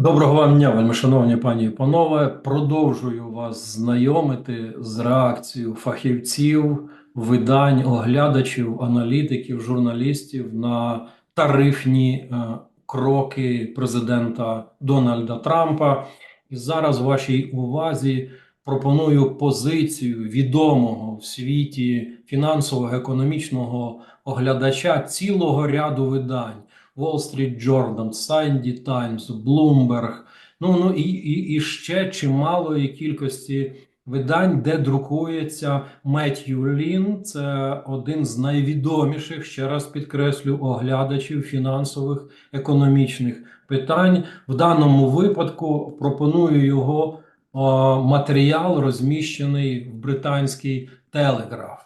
Доброго вам дня, вельми шановні пані і панове. Продовжую вас знайомити з реакцією фахівців, видань, оглядачів, аналітиків, журналістів на тарифні е, кроки президента Дональда Трампа. І зараз вашій увазі пропоную позицію відомого в світі фінансово-економічного оглядача цілого ряду видань. Wall Street Journal, Sunday Times, Bloomberg, ну, ну і, і, і ще чималої кількості видань, де друкується Меттью Лін. Це один з найвідоміших, ще раз підкреслю, оглядачів фінансових економічних питань. В даному випадку пропоную його о, матеріал, розміщений в британський телеграф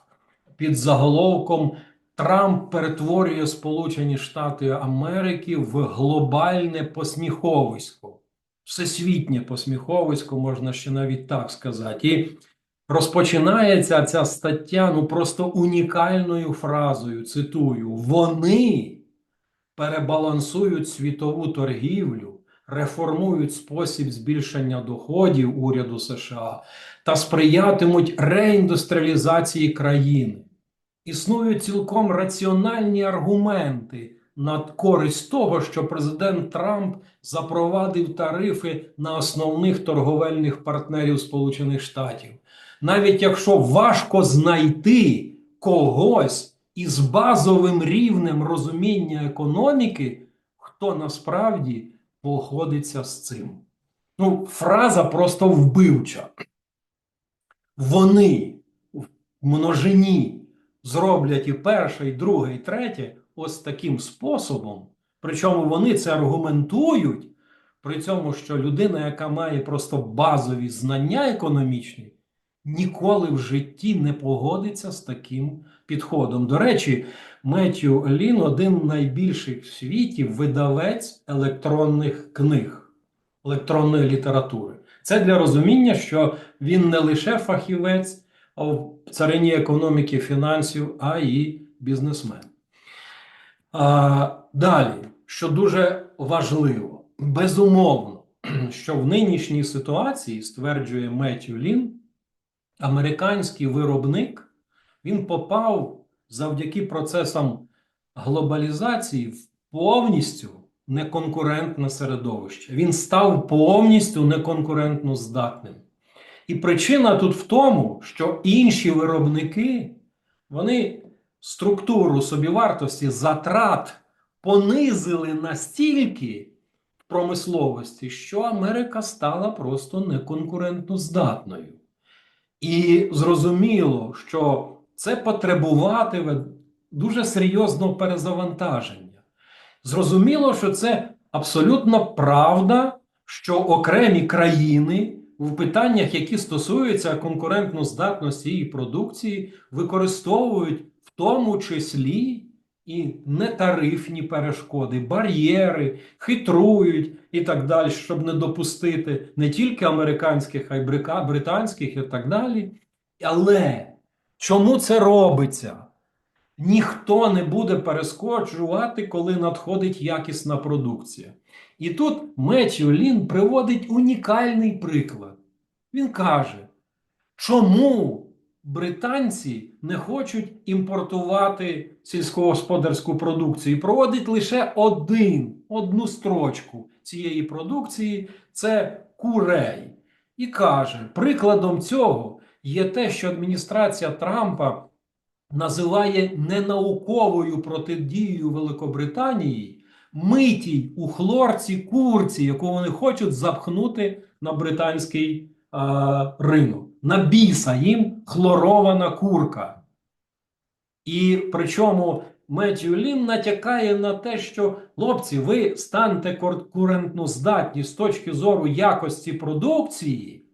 під заголовком. Трамп перетворює Сполучені Штати Америки в глобальне посміховисько, всесвітнє посміховисько, можна ще навіть так сказати. І розпочинається ця стаття ну просто унікальною фразою. Цитую: вони перебалансують світову торгівлю, реформують спосіб збільшення доходів уряду США та сприятимуть реіндустріалізації країни. Існують цілком раціональні аргументи на користь того, що президент Трамп запровадив тарифи на основних торговельних партнерів Сполучених Штатів. Навіть якщо важко знайти когось із базовим рівнем розуміння економіки, хто насправді походиться з цим. Ну, фраза просто вбивча. Вони в множині зроблять і перше, і друге, і третє ось таким способом. Причому вони це аргументують, при цьому, що людина, яка має просто базові знання економічні, ніколи в житті не погодиться з таким підходом. До речі, Меттю Лін один найбільших в світі видавець електронних книг, електронної літератури. Це для розуміння, що він не лише фахівець в царині економіки фінансів, а і бізнесмен. А, Далі, що дуже важливо, безумовно, що в нинішній ситуації, стверджує Меттю Лін, американський виробник він попав завдяки процесам глобалізації в повністю неконкурентне середовище. Він став повністю неконкурентно здатним. І причина тут в тому, що інші виробники вони структуру собівартості затрат понизили настільки в промисловості, що Америка стала просто неконкурентно здатною. І зрозуміло, що це потребуватиме дуже серйозного перезавантаження. Зрозуміло, що це абсолютно правда, що окремі країни в питаннях, які стосуються конкурентно здатності її продукції, використовують в тому числі і нетарифні перешкоди, бар'єри, хитрують і так далі, щоб не допустити не тільки американських, а й британських і так далі. Але чому це робиться? Ніхто не буде перескочувати, коли надходить якісна продукція. І тут Меттью Лін приводить унікальний приклад. Він каже, чому британці не хочуть імпортувати сільськогосподарську продукцію і проводить лише один, одну строчку цієї продукції це курей. І каже, прикладом цього є те, що адміністрація Трампа називає ненауковою протидією Великобританії митій у хлорці курці, яку вони хочуть запхнути на британський а, ринок. На біса їм хлорована курка. І причому Меттью Лін натякає на те, що хлопці, ви станете конкурентно здатні з точки зору якості продукції.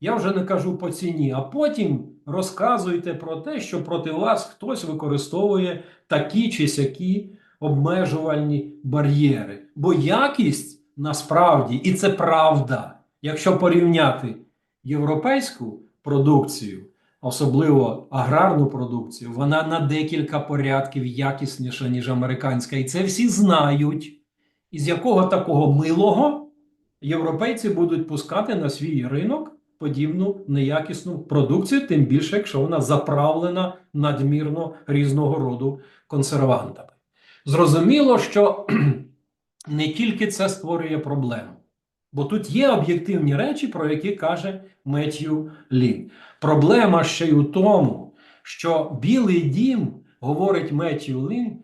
Я вже не кажу по ціні, а потім розказуйте про те, що проти вас хтось використовує такі чи сякі обмежувальні бар'єри. Бо якість насправді, і це правда, якщо порівняти європейську продукцію, особливо аграрну продукцію, вона на декілька порядків якісніша, ніж американська. І це всі знають. Із якого такого милого європейці будуть пускати на свій ринок подібну неякісну продукцію, тим більше, якщо вона заправлена надмірно різного роду консервантами. Зрозуміло, що не тільки це створює проблему, бо тут є об'єктивні речі, про які каже Меттью Лін. Проблема ще й у тому, що Білий дім, говорить Меттью Лін,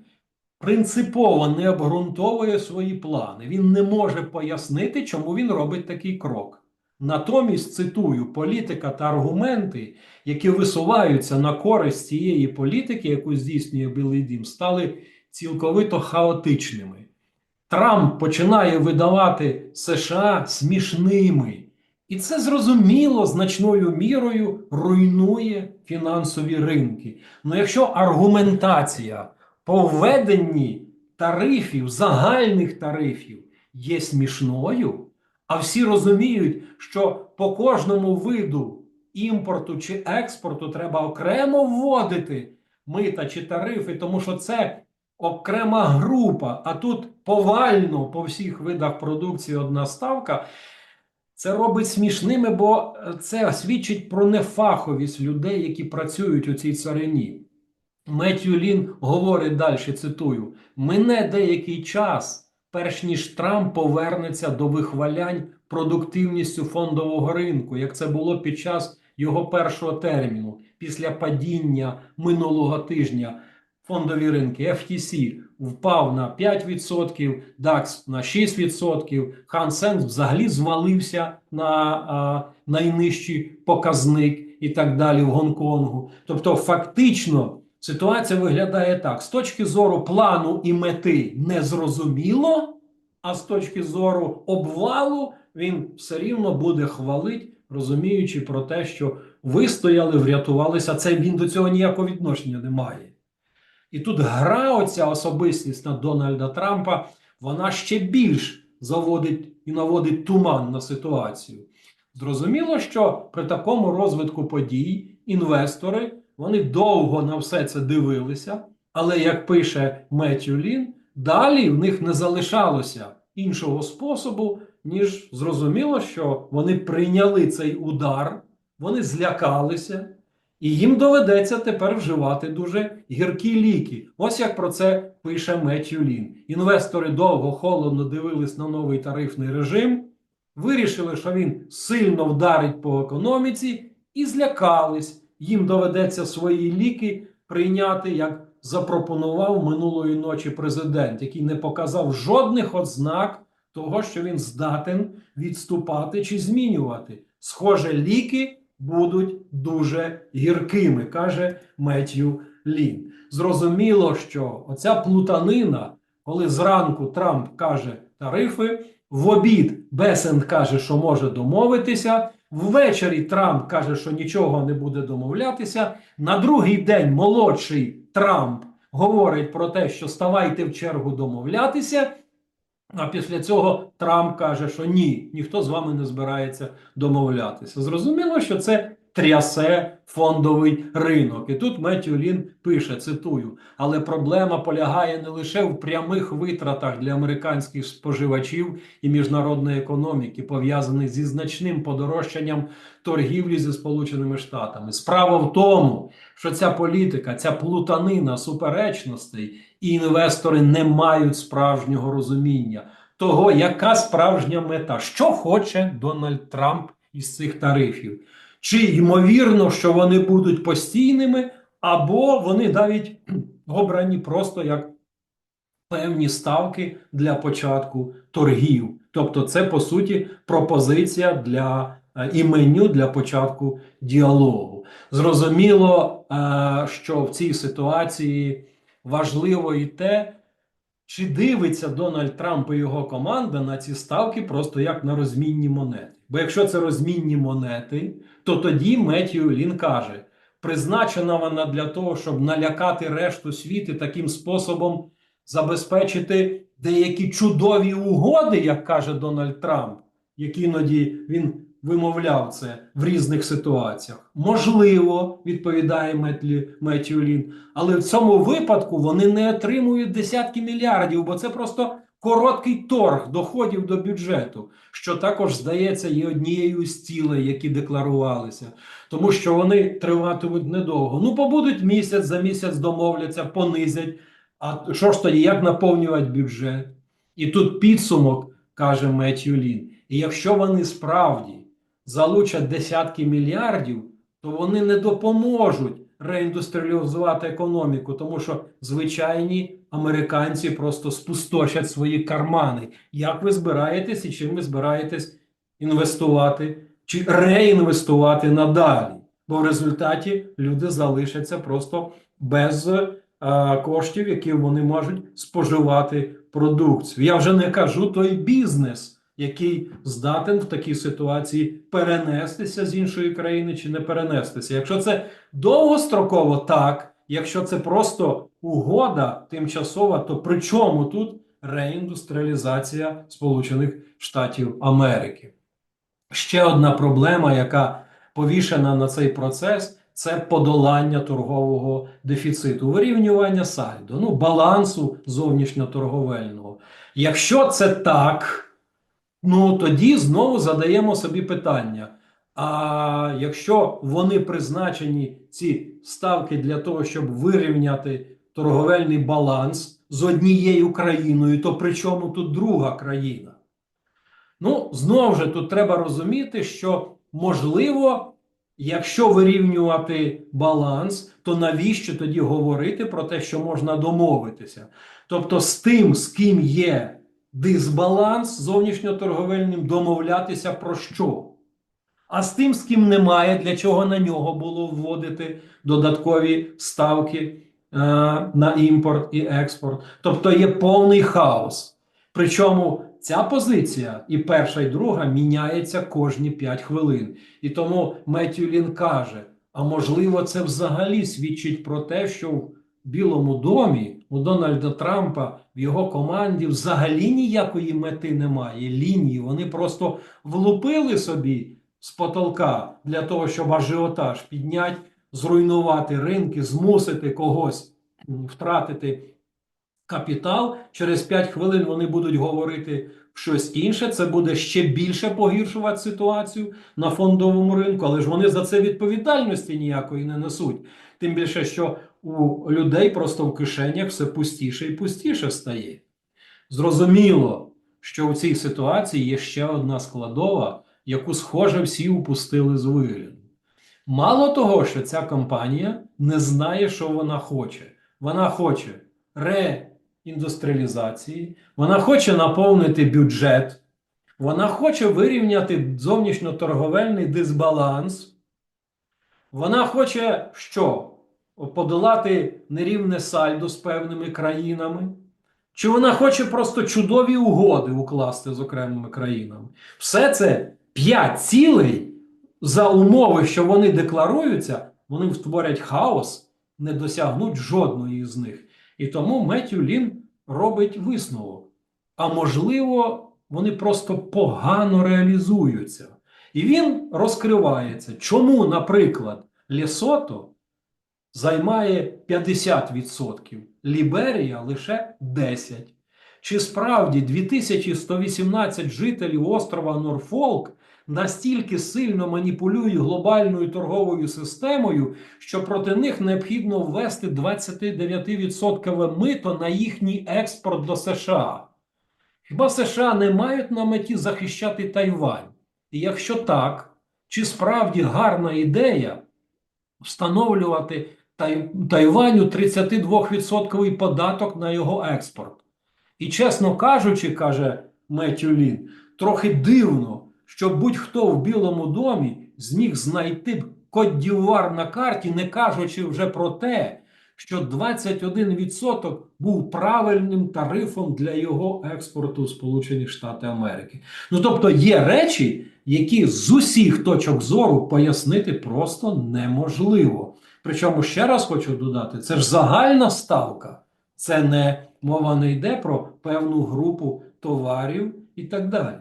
принципово не обґрунтовує свої плани. Він не може пояснити, чому він робить такий крок. Натомість цитую політика та аргументи, які висуваються на користь цієї політики, яку здійснює Білий Дім, стали цілковито хаотичними. Трамп починає видавати США смішними. І це зрозуміло значною мірою руйнує фінансові ринки. Ну якщо аргументація по введенні тарифів, загальних тарифів є смішною, а всі розуміють, що по кожному виду імпорту чи експорту треба окремо вводити мита чи тарифи, тому що це окрема група, а тут повально по всіх видах продукції одна ставка. Це робить смішними, бо це свідчить про нефаховість людей, які працюють у цій царині. Меттью Лін говорить далі, цитую: мине деякий час, перш ніж Трамп повернеться до вихвалянь продуктивністю фондового ринку, як це було під час його першого терміну, після падіння минулого тижня. Фондові ринки FTC впав на 5%, DAX на 6%, Хан Сенс взагалі звалився на а, найнижчий показник і так далі в Гонконгу. Тобто, фактично, ситуація виглядає так: з точки зору плану і мети незрозуміло, а з точки зору обвалу він все рівно буде хвалити, розуміючи про те, що вистояли, врятувалися. Це він до цього ніякого відношення не має. І тут гра, оця особистість на Дональда Трампа, вона ще більш заводить і наводить туман на ситуацію. Зрозуміло, що при такому розвитку подій інвестори вони довго на все це дивилися, але як пише Меттю Лін, далі в них не залишалося іншого способу, ніж зрозуміло, що вони прийняли цей удар, вони злякалися. І їм доведеться тепер вживати дуже гіркі ліки. Ось як про це пише Меттью Лін. Інвестори довго холодно дивились на новий тарифний режим, вирішили, що він сильно вдарить по економіці, і злякались. Їм доведеться свої ліки прийняти, як запропонував минулої ночі президент, який не показав жодних ознак того, що він здатен відступати чи змінювати. Схоже, ліки будуть дуже гіркими, каже Меттью Лін. Зрозуміло, що оця плутанина, коли зранку Трамп каже тарифи, в обід Бесент каже, що може домовитися. Ввечері Трамп каже, що нічого не буде домовлятися. На другий день молодший Трамп говорить про те, що ставайте в чергу домовлятися. А після цього Трамп каже, що ні, ніхто з вами не збирається домовлятися. Зрозуміло, що це трясе фондовий ринок. І тут Меттю Лін пише: цитую: але проблема полягає не лише в прямих витратах для американських споживачів і міжнародної економіки, пов'язаних зі значним подорожчанням торгівлі зі Сполученими Штатами. Справа в тому, що ця політика, ця плутанина суперечностей і інвестори не мають справжнього розуміння того, яка справжня мета, що хоче Дональд Трамп із цих тарифів. Чи ймовірно, що вони будуть постійними, або вони навіть обрані просто як певні ставки для початку торгів. Тобто, це по суті пропозиція для е, і меню для початку діалогу. Зрозуміло, е, що в цій ситуації важливо і те, чи дивиться Дональд Трамп і його команда на ці ставки просто як на розмінні монети. Бо якщо це розмінні монети, то тоді Меттью Лін каже, призначена вона для того, щоб налякати решту світу таким способом забезпечити деякі чудові угоди, як каже Дональд Трамп, які іноді він вимовляв це в різних ситуаціях. Можливо, відповідає Метлі, Меттью Лін, але в цьому випадку вони не отримують десятки мільярдів, бо це просто короткий торг доходів до бюджету, що також здається є однією з цілей, які декларувалися, тому що вони триватимуть недовго. Ну, побудуть місяць за місяць, домовляться, понизять. А що ж тоді, як наповнювати бюджет? І тут підсумок каже Меттью Лін. І якщо вони справді залучать десятки мільярдів, то вони не допоможуть реіндустріалізувати економіку, тому що звичайні американці просто спустошать свої кармани. Як ви збираєтесь і чим ви збираєтесь інвестувати чи реінвестувати надалі? Бо в результаті люди залишаться просто без е, коштів, які вони можуть споживати продукцію. Я вже не кажу той бізнес, який здатен в такій ситуації перенестися з іншої країни чи не перенестися. Якщо це довгостроково, так. Якщо це просто угода тимчасова, то при чому тут реіндустріалізація Сполучених Штатів Америки? Ще одна проблема, яка повішена на цей процес, це подолання торгового дефіциту, вирівнювання сальдо, ну, балансу зовнішньоторговельного. Якщо це так, ну тоді знову задаємо собі питання. А якщо вони призначені, ці ставки для того, щоб вирівняти торговельний баланс з однією країною, то при чому тут друга країна? Ну, знову ж тут треба розуміти, що можливо, якщо вирівнювати баланс, то навіщо тоді говорити про те, що можна домовитися? Тобто, з тим, з ким є дисбаланс зовнішньоторговельним, домовлятися про що? А з тим, з ким немає, для чого на нього було вводити додаткові ставки на імпорт і експорт. Тобто є повний хаос. Причому ця позиція, і перша, і друга, міняється кожні 5 хвилин. І тому Меттю Лін каже: а можливо, це взагалі свідчить про те, що в Білому домі у Дональда Трампа в його команді взагалі ніякої мети немає. Лінії вони просто влупили собі з потолка для того, щоб ажіотаж підняти, зруйнувати ринки, змусити когось втратити капітал. Через 5 хвилин вони будуть говорити щось інше. Це буде ще більше погіршувати ситуацію на фондовому ринку, але ж вони за це відповідальності ніякої не несуть. Тим більше, що у людей просто в кишенях все пустіше і пустіше стає. Зрозуміло, що у цій ситуації є ще одна складова яку, схоже, всі упустили з вигляду. Мало того, що ця компанія не знає, що вона хоче. Вона хоче реіндустріалізації, вона хоче наповнити бюджет, вона хоче вирівняти зовнішньоторговельний дисбаланс. Вона хоче що? Подолати нерівне сальдо з певними країнами. Чи вона хоче просто чудові угоди укласти з окремими країнами? Все це п'ять цілей за умови, що вони декларуються, вони створять хаос, не досягнуть жодної з них. І тому Меттю Лін робить висновок. А можливо, вони просто погано реалізуються. І він розкривається, чому, наприклад, Лесото займає 50%, Ліберія лише 10%. Чи справді 2118 жителів острова Норфолк настільки сильно маніпулюють глобальною торговою системою, що проти них необхідно ввести 29% мито на їхній експорт до США. Хіба США не мають на меті захищати Тайвань? І якщо так, чи справді гарна ідея встановлювати Тай... Тайваню 32% податок на його експорт? І, чесно кажучи, каже Меттю Лін, трохи дивно, що будь-хто в Білому домі зміг знайти Коддівар на карті, не кажучи вже про те, що 21% був правильним тарифом для його експорту в Сполучені Штати Америки. Ну тобто є речі, які з усіх точок зору пояснити просто неможливо. Причому ще раз хочу додати: це ж загальна ставка, це не мова не йде про певну групу товарів і так далі.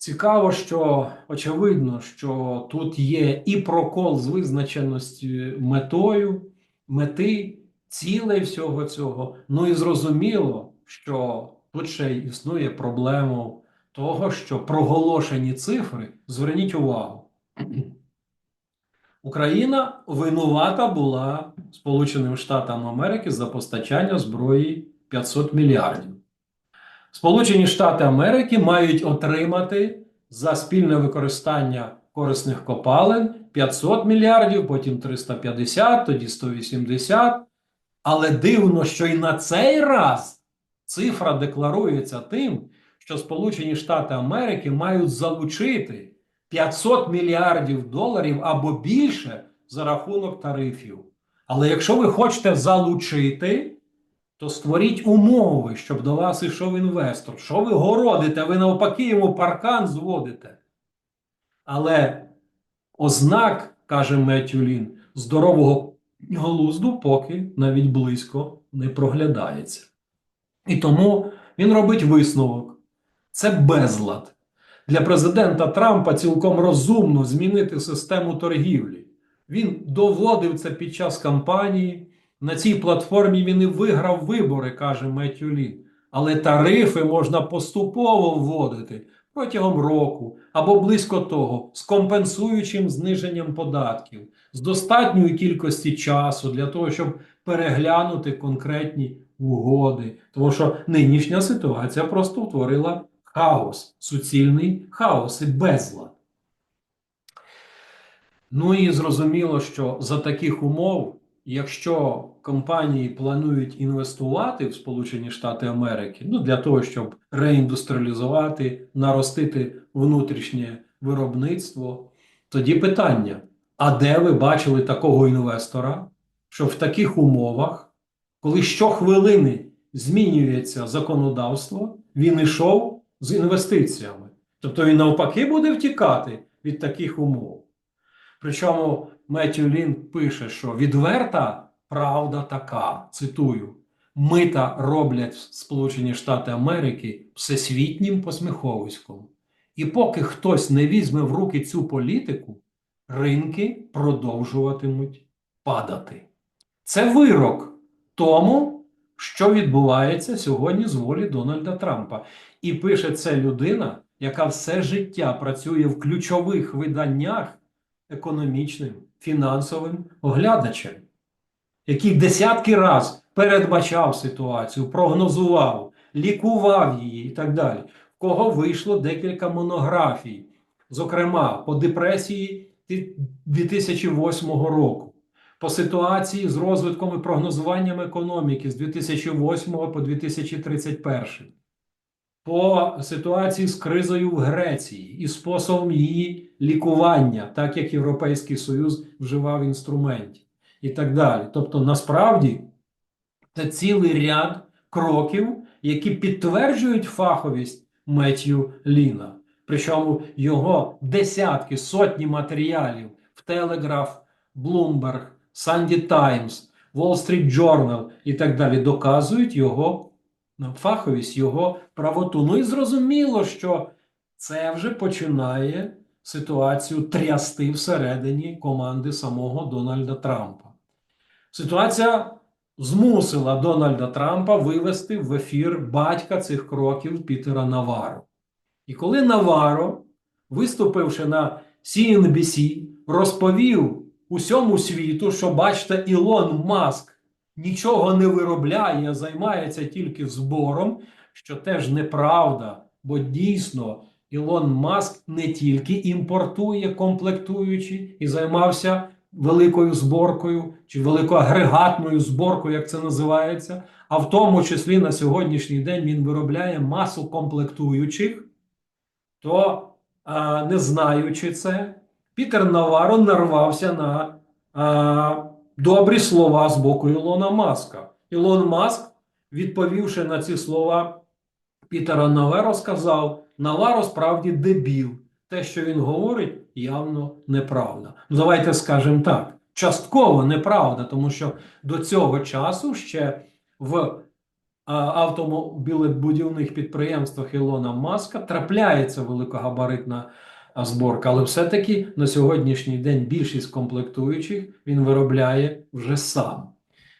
Цікаво, що очевидно, що тут є і прокол з визначеності метою, мети, цілей всього цього. Ну і зрозуміло, що тут ще існує проблема того, що проголошені цифри, зверніть увагу, Україна винувата була Сполученим Штатам Америки за постачання зброї 500 мільярдів. Сполучені Штати Америки мають отримати за спільне використання корисних копалин 500 мільярдів, потім 350, тоді 180. Але дивно, що і на цей раз цифра декларується тим, що Сполучені Штати Америки мають залучити 500 мільярдів доларів або більше за рахунок тарифів. Але якщо ви хочете залучити, то створіть умови, щоб до вас ішов інвестор. Що ви городите? Ви навпаки йому паркан зводите. Але ознак, каже Метюлін, здорового глузду поки навіть близько не проглядається. І тому він робить висновок: це безлад. Для президента Трампа цілком розумно змінити систему торгівлі. Він доводив це під час кампанії. На цій платформі він і виграв вибори, каже Меттю Лін. Але тарифи можна поступово вводити протягом року або близько того, з компенсуючим зниженням податків, з достатньої кількості часу для того, щоб переглянути конкретні угоди. Тому що нинішня ситуація просто утворила хаос, суцільний хаос і безлад. Ну і зрозуміло, що за таких умов, якщо компанії планують інвестувати в Сполучені Штати Америки, ну для того, щоб реіндустріалізувати, наростити внутрішнє виробництво, тоді питання: а де ви бачили такого інвестора, що в таких умовах, коли щохвилини змінюється законодавство, він ішов з інвестиціями? Тобто він навпаки буде втікати від таких умов. Причому Меттю Лін пише, що відверта правда така, цитую, мита роблять Сполучені Штати Америки всесвітнім посміховиськом. І поки хтось не візьме в руки цю політику, ринки продовжуватимуть падати. Це вирок тому, що відбувається сьогодні з волі Дональда Трампа. І пише це людина, яка все життя працює в ключових виданнях економічним, фінансовим оглядачем, який десятки раз передбачав ситуацію, прогнозував, лікував її і так далі. В кого вийшло декілька монографій, зокрема по депресії 2008 року, по ситуації з розвитком і прогнозуванням економіки з 2008 по 2031 по ситуації з кризою в Греції і способом її лікування, так як Європейський Союз вживав інструментів і так далі. Тобто, насправді це цілий ряд кроків, які підтверджують фаховість Меттью Ліна. Причому його десятки, сотні матеріалів в Телеграф, Bloomberg, Sunday Times, Wall Street Journal і так далі доказують його фаховість, його правоту. Ну і зрозуміло, що це вже починає ситуацію трясти всередині команди самого Дональда Трампа. Ситуація змусила Дональда Трампа вивести в ефір батька цих кроків Пітера Наваро. І коли Наваро, виступивши на CNBC, розповів усьому світу, що бачите, Ілон Маск нічого не виробляє, займається тільки збором, що теж неправда, бо дійсно Ілон Маск не тільки імпортує комплектуючі і займався великою зборкою чи великоагрегатною зборкою, як це називається, а в тому числі на сьогоднішній день він виробляє масу комплектуючих, то, а, не знаючи це, Пітер Наваро нарвався на. А, добрі слова з боку Ілона Маска. Ілон Маск, відповівши на ці слова Пітера Наверо, сказав: Наваро справді дебіл. Те, що він говорить, явно неправда. Ну, давайте скажемо так: частково неправда, тому що до цього часу ще в автомобілебудівних підприємствах Ілона Маска трапляється великогабаритна зборка, але все-таки на сьогоднішній день більшість комплектуючих він виробляє вже сам.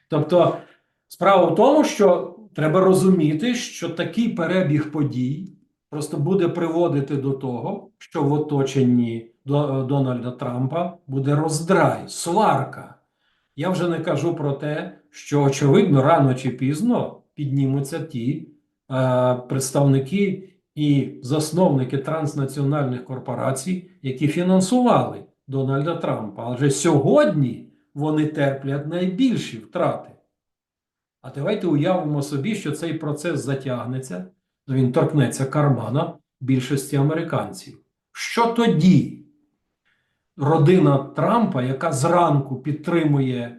Тобто, справа в тому, що треба розуміти, що такий перебіг подій просто буде приводити до того, що в оточенні Дональда Трампа буде роздрай, сварка. Я вже не кажу про те, що очевидно рано чи пізно піднімуться ті е, представники і засновники транснаціональних корпорацій, які фінансували Дональда Трампа. Адже сьогодні вони терплять найбільші втрати. А давайте уявимо собі, що цей процес затягнеться, він торкнеться кармана більшості американців. Що тоді? Родина Трампа, яка зранку підтримує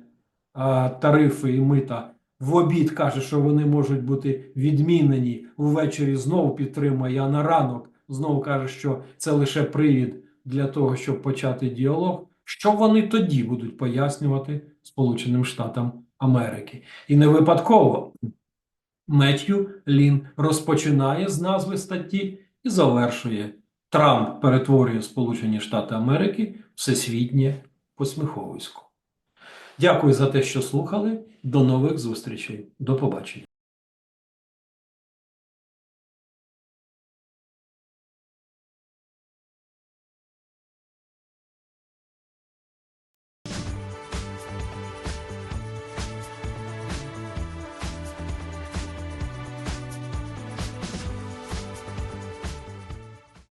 а, тарифи і мита, в обід каже, що вони можуть бути відмінені, ввечері знову підтримує, а на ранок знову каже, що це лише привід для того, щоб почати діалог. Що вони тоді будуть пояснювати Сполученим Штатам Америки? І не випадково Меттью Лін розпочинає з назви статті і завершує. Трамп перетворює Сполучені Штати Америки всесвітнє посміховисько. Дякую за те, що слухали. До нових зустрічей. До побачення.